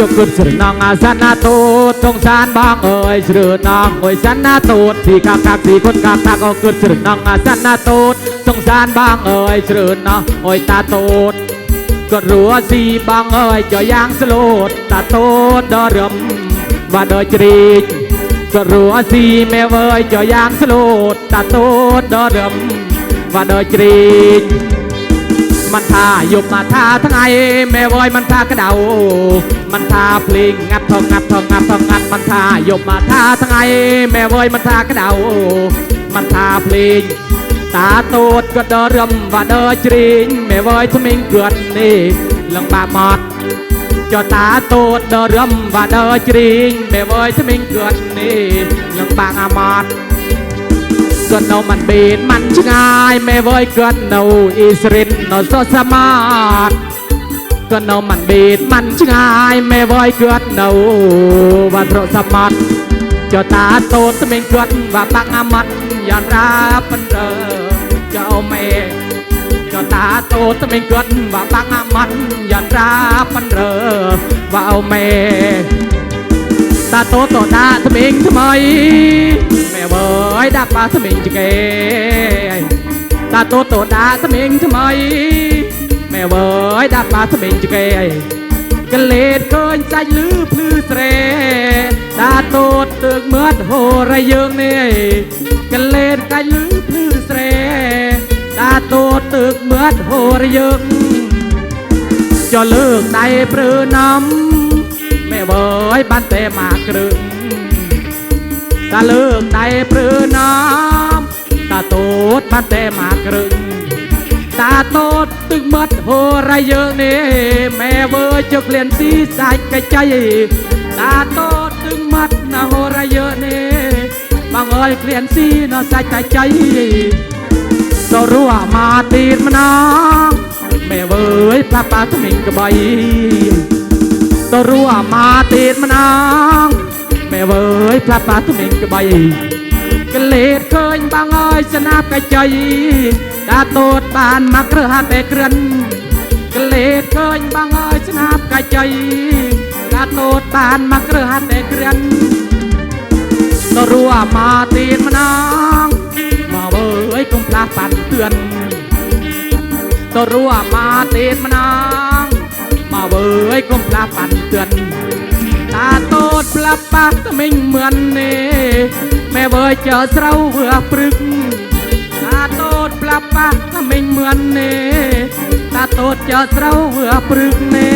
ជគុណស្រណងអាសនាទូតសងសានបងអើយជ្រឿនងអើយសនាទូតទីកាកាទីគុណកាកាអរគុណស្រណងអាសនាទូតសងសានបងអើយជ្រឿនងអើយតាទូតក៏រួស៊ីបងអើយចយ៉ាងស្លូតតាទូតដល់រំបាដល់ជ្រីកក៏រួស៊ីមេវើយចយ៉ាងស្លូតតាទូតដល់រំបាដល់ជ្រីក มันท่ายบมาท่าทั้งไงแม่วอยมันท่ากระเดา มันท่าเพลงงัดทองงัดทองงัดทองงัดมันท่ายบมาท่าทั้งไงแม่วอยมันท่ากระเดา มันท่าเพลง ตาโตดก็เดอรำว่าเดอจริงแม่วอยทมิงเกิดนี่ลงบาหมอดจอตาโตดเดอรำว่าเด គាត់នៅមិនបេតមិនឆ្ងាយមេវយគាត់នៅអ៊ីស្រាអែលនៅសសមាតគាត់នៅមិនបេតមិនឆ្ងាយមេវយគាត់នៅវត្តរសមាតចតាតូនស្មេងគាត់បាបាក់អាម៉ាត់យ៉ាងរាប៉ុន្តែចៅមេចតាតូនស្មេងគាត់បាបាក់អាម៉ាត់យ៉ាងរាប៉ុន្តែវ៉ៅមេ សូត្រដាក់ថ្មីថ្មីមែវើយដាក់បាថ្មីជាគេដាក់តូតដាក់ថ្មីថ្មីមែវើយដាក់បាថ្មីជាគេកលេតឃើញសាច់លឺភ្លឺស្រែដាក់តូតទើកមើលហូរយើងនេះកលេតសាច់លឺភ្លឺស្រែដាក់តូតទើកមើលហូរយើងចុះលើកដៃព្រឺនំ វើយបានតែមកគ្រឹងតាលើកដៃព្រឺណាមតាតូតបានតែមកគ្រឹងតាតូតទឹកមាត់ហូរយយើងនេះម៉ែវើយជឹកលៀនទីសាច់កចៃតាតូតទឹកមាត់ណាហូរយយើងនេះបងអើយលៀនទីណាសាច់កចៃសូរួមកទីម្ណងម៉ែវើយប្រាប់ប៉ាក្មេងក្បៃ ទៅរួមកទៀតម្ដងមែវើយផ្លាត់បាទុំឯងក្បៃកលេតឃើញបងអើយស្នាប់កជ័យតាតូតបានមកគ្រឹះហាត់ពេលក្រិនកលេតឃើញបងអើយស្នាប់កជ័យតាតូតបានមកគ្រឹះហាត់ពេលក្រិនទៅរួមកទៀតម្ដងមកវើយកុំផ្លាស់បាត់ទឿនទៅរួមកទៀតម្ដង เอ้ยกลมปลาปั่นเตือนตาโตดปลาปาก็ไม่เหมือนเน่แม่เบยเจอเศราเบื่อปรึก ตาโตดปลาปาก็ไม่เหมือนเน่ตาโตดเจอเศราเบื่อปรึกเน่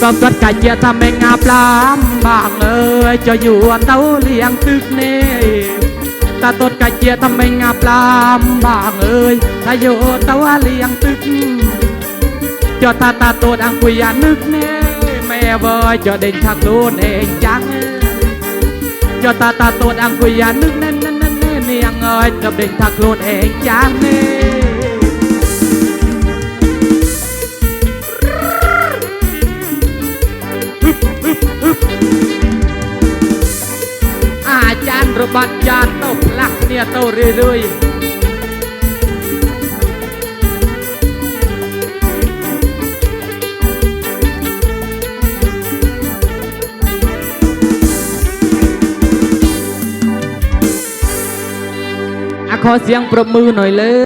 ก็กดกันเจียทำไม่งาปลามบางเอ้ยจะอยู่เต้าเลี้ยงตึกเน่ตาตดกะเจียทำไมงาปลามบางเอ้ยถ้าอยู่เต้เลียงตึก ចតតាតាតូនអង្គុយយ៉ានឹកណែមែវយចដេញថាខ្លួនឯងចាំងចតតាតាតូនអង្គុយយ៉ានឹកណែណែណែនាងអើយដល់ដេញថាខ្លួនឯងចាំងនេះអាចារ្យរបស់ចានទៅផ្លាស់គ្នាទៅរឿយៗ ขอเสียงปรบมือหน่อยเลย